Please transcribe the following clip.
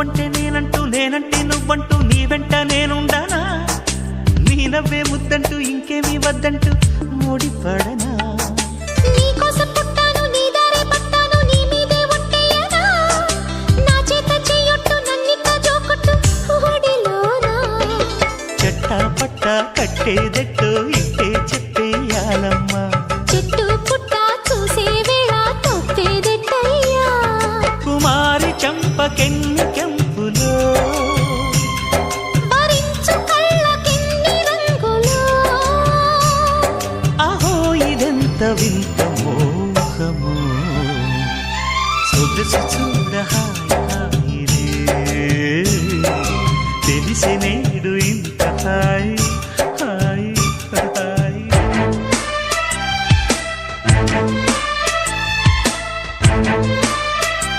నువ్వంటే నేనంటూ నేనంటే నువ్వంటూ నీ వెంట నేనుండానా? నీ నవ్వే ముద్దంటూ ఇంకేమీ వద్దంటూ ముడిపడనా నీకోసం పుట్టాను నీ దారే పట్టాను నీ మీదే ఒట్టేయనా నా చేత చెయ్యొట్టు నన్నిక్క జోకొట్టు ఓడిలోనా చెట్టా పట్ట కట్టేదెట్టు ఇట్టే చెప్పేయాలమ్మా చెట్టు పుట్ట చూసే వేళ తప్పేదెట్టయ్యా కుమారి చంపకెన్ని అహో ఇదెంత వింత మోహము. సొగసు చూడ హాయి తెలిసి నేడు ఇంత హాయి